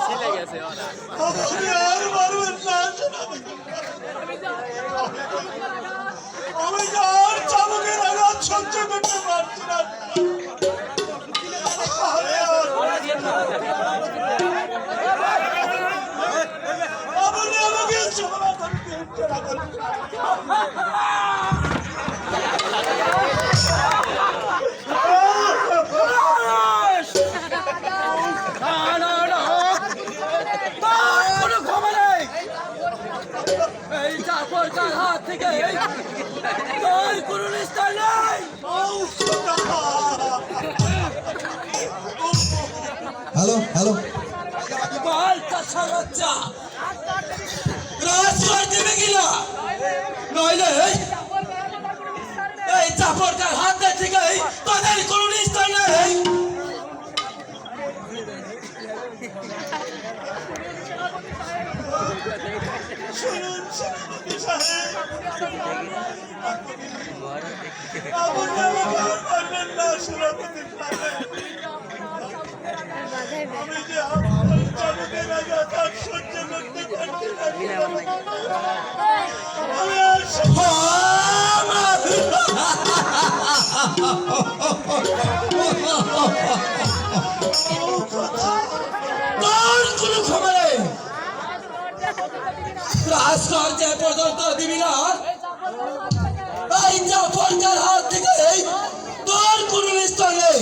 ছেলে গেছে আপনি আর আমি আর চাবুকের আঘাত সহ্য করতে পারছি না। এই চাপর কার হাত থেকে তোর কোনো নিস্তার নেই! Hello hello. বল কাছার বাচ্চা রাজঘর দেবে কিনা? নইলে এই চাপর কার হাত থেকে তোদের কোনো নিস্তার নেই। শুনুন সেনাপতি আমি যে আর সহ্য তোর কোনো ক্ষমা নেই রাজঘর যে পর্যন্ত দিবি না। এই চাপর কার হাত থেকে তোর কোনো নিস্তার নেই।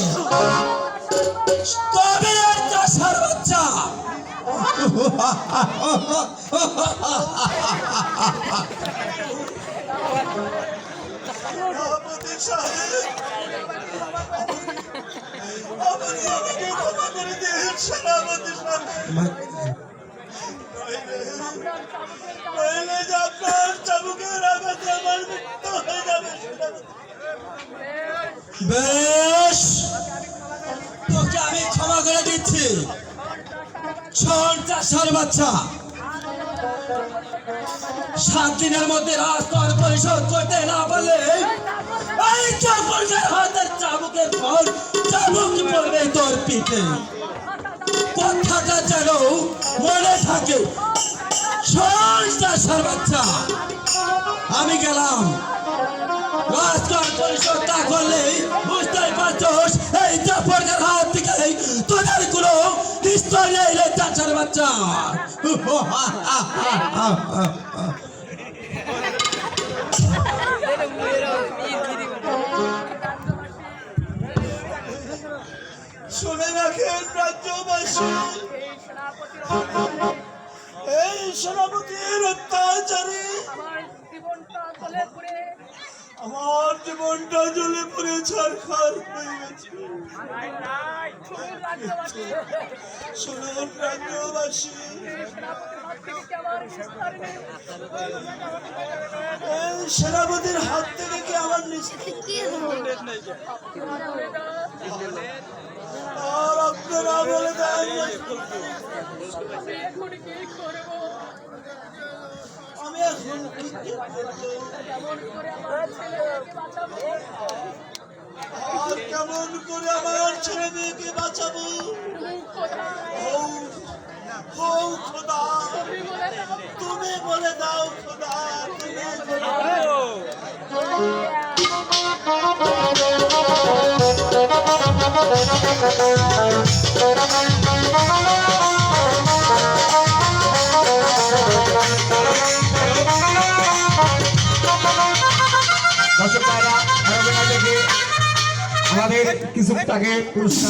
তবে আর চাষার বাচ্চা? আমাকে ক্ষমা করে দিন সেনাপতি সাহেব। বেশ। তোকে আমি ক্ষমা করে দিচ্ছি। ছন বাচ্চা। সাত দিনের মধ্যে রাজস্থান পরিশোধ করতে না পারলে হাতের চাবুকের পর চাবুক পড়বে তোর পিঠে। কথাটা যেন মনে থাকে। বাচ্চা। আমি গেলাম। রাজস্থান পরিষদ না করলে বুঝতেই পারছোস এই জাফরকার হাত থেকে তোদের কোনো নিশ্চয় নেই রে চাচার বাচ্চা। শুনে রাখেন রাজ্যবাসী এই সেনাপতির অত্যাচারে। আমার জীবনটা জ্বলে পড়ে, ছারখার হয়ে গেছে। শুনুন রাজ্যবাসী সেনাপতির হাত থেকে কি আমার নিশ্চিত আর আপনারা বলে দেন আমি এখন কি করব? আর কেমন করে আমার ছেলে মেয়েকে বাঁচাবো? তুমি বলে দাও খোদা। আমাদের কিছু তাকে পুরস্কার